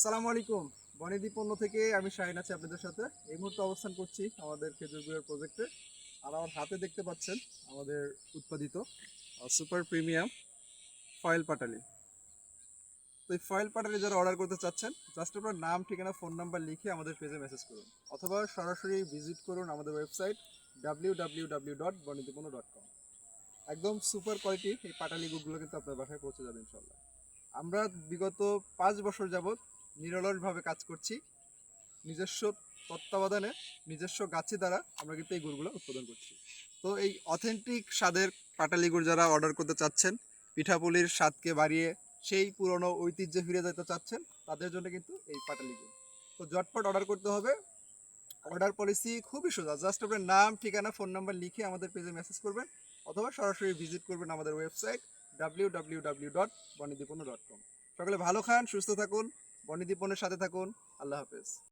আসসালামু আলাইকুম। বনেদি পণ্য থেকে আমি শাহিন আছি আপনাদের সাথে। এই মুহূর্তে অবস্থান করছি আমাদের খেজুর গুড়ের প্রজেক্টে আর আমার হাতে দেখতে পাচ্ছেন আমাদের উৎপাদিত সুপার প্রিমিয়াম ফয়েল পাটালি। তো এই ফয়েল পাটালি যারা অর্ডার করতে চাচ্ছেন জাস্ট আপনার নাম, ঠিকানা ফোন নাম্বার লিখে আমাদের পেজে মেসেজ করুন। অথবা সরাসরি ভিজিট করুন আমাদের ওয়েবসাইট ডাব্লিউ একদম সুপার কোয়ালিটির এই পাটালি গুড়গুলো কিন্তু আপনার বাসায় পৌঁছে যাবে ইনশাল্লাহ আমরা বিগত পাঁচ বছর যাবৎ নিরলসভাবে কাজ করছি। নিজস্ব তত্ত্বাবধানে, নিজস্ব গাছে দ্বারা আমরা কিন্তু এই গুড়গুলো উৎপাদন করছি। তো এই অথেন্টিক স্বাদের পাটালি গুড় যারা অর্ডার করতে চাচ্ছেন, পিঠাপুলির স্বাদকে বাড়িয়ে সেই পুরনো ঐতিহ্যে ফিরে যেতে চাচ্ছেন, তাদের জন্য কিন্তু এই পাটালি গুড়। তো ঝটপট অর্ডার করতে হবে। অর্ডার পলিসি খুবই সোজা জাস্ট আপনার নাম, ঠিকানা ফোন নাম্বার লিখে আমাদের পেজে মেসেজ করবেন অথবা সরাসরি ভিজিট করবেন আমাদের website W W W dot বনিদীপন্ন dot com সকলে ভালো খান, সুস্থ থাকুন। বনিদীপনের সাথে থাকুন। আল্লাহ হাফেজ।